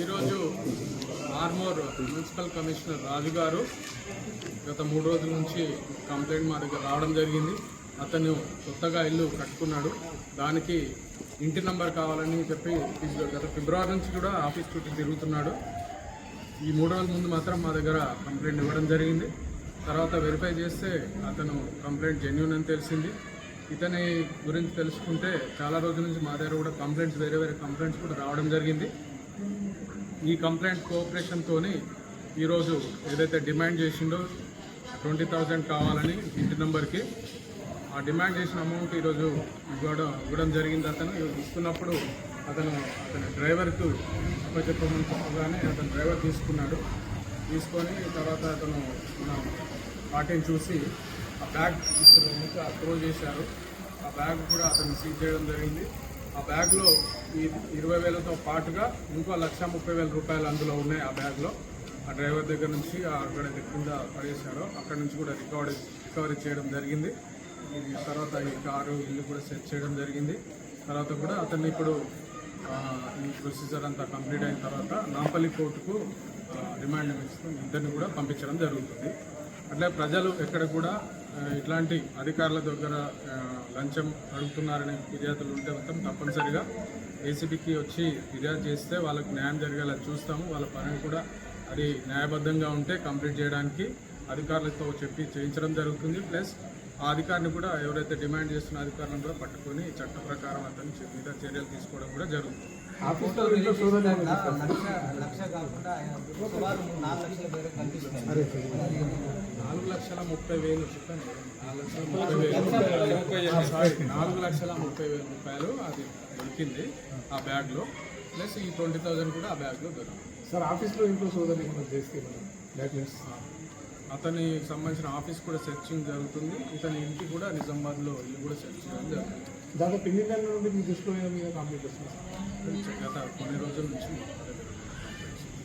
ఈరోజు armour municipal commissioner రాజు గారు గత మూడు రోజుల నుంచి కంప్లైంట్ మా దగ్గర రావడం జరిగింది. అతను కొత్తగా ఇల్లు కట్టుకున్నాడు. దానికి ఇంటి నంబర్ కావాలని చెప్పి గత ఫిబ్రవరి నుంచి కూడా ఆఫీస్ చుట్టూ తిరుగుతున్నాడు. ఈ మూడు రోజుల ముందు మాత్రం మా దగ్గర కంప్లైంట్ ఇవ్వడం జరిగింది. తర్వాత వెరిఫై చేస్తే అతను కంప్లైంట్ జెన్యున్ అని తెలిసింది. ఇతని గురించి తెలుసుకుంటే చాలా రోజుల నుంచి మా దగ్గర కూడా కంప్లైంట్స్ వేరే వేరే కంప్లైంట్స్ కూడా రావడం జరిగింది. ఈ కంప్లైంట్ కోఆపరేషన్తో ఈరోజు ఏదైతే డిమాండ్ చేసిండో ట్వంటీ థౌజండ్ కావాలని ఇంటి నెంబర్కి ఆ డిమాండ్ చేసిన అమౌంట్ ఈరోజు ఇవ్వడం ఇవ్వడం జరిగింది. అతను ఇస్తున్నప్పుడు అతను అతని డ్రైవర్కు అప్పచెప్పమని చెప్పగానే అతను డ్రైవర్ తీసుకున్నాడు. తీసుకొని తర్వాత అతను మన వాటిని చూసి ఆ బ్యాగ్ తీసుకునేందుకు అప్రూవ్ చేశారు. ఆ బ్యాగ్ కూడా అతను సీజ్ చేయడం జరిగింది. ఆ బ్యాగ్లో ఈ ఇరవై వేలతో పాటుగా ఇంకో లక్ష ముప్పై వేల రూపాయలు అందులో ఉన్నాయి ఆ బ్యాగ్లో ఆ డ్రైవర్ దగ్గర నుంచి అక్కడ కింద పడేశారు. అక్కడ నుంచి కూడా రికవరీ రికవరీ చేయడం జరిగింది. తర్వాత ఈ కారు ఇల్లు కూడా సెట్ చేయడం జరిగింది. తర్వాత కూడా అతన్ని ఇప్పుడు ఈ ప్రొసీజర్ అంతా కంప్లీట్ అయిన తర్వాత నాంపల్లి కోర్టుకు రిమాండ్ ఇస్తూ ఇద్దరిని కూడా పంపించడం జరుగుతుంది. అట్లే ప్రజలు ఎక్కడ కూడా ఇట్లాంటి అధికారుల దగ్గర లంచం అడుగుతున్నారనే ఫిర్యాదులు ఉంటే మొత్తం తప్పనిసరిగా ఏసీబీకి వచ్చి ఫిర్యాదు చేస్తే వాళ్ళకి న్యాయం జరిగేలా చూస్తాము. వాళ్ళ పనిని కూడా అది న్యాయబద్ధంగా ఉంటే కంప్లీట్ చేయడానికి అధికారులతో చెప్పి చేయించడం జరుగుతుంది. ప్లస్ ఆ అధికారిని కూడా ఎవరైతే డిమాండ్ చేస్తున్న అధికారులను కూడా పట్టుకొని చట్ట ప్రకారం అతని మీద చర్యలు తీసుకోవడం కూడా జరుగుతుంది. ఆఫీస్లో ముప్పై వేలు చెప్పండి నాలుగు లక్షల ముప్పై వేలు రూపాయలు అది దొరికింది ఆ బ్యాగ్లో. ప్లస్ ఈ ట్వంటీ థౌజండ్ కూడా ఆ బ్యాగ్లో దొరికింది. సార్ ఆఫీస్లో ఇంట్లో ఏమైనా చేస్తే డాక్యుమెంట్స్ అతని సంబంధించిన ఆఫీస్ కూడా సెర్చింగ్ జరుగుతుంది. ఇతని ఇంటి కూడా నిజామాబాద్లో ఇల్లు కూడా సెర్చ్ చేయడం జరుగుతుంది. దాదాపు ఎన్ని నెలల నుండి మీ దృష్టిలో కంప్లీట్ వస్తుంది గత కొన్ని రోజుల నుంచి మా బాధితుల నుంచే వస్తుంది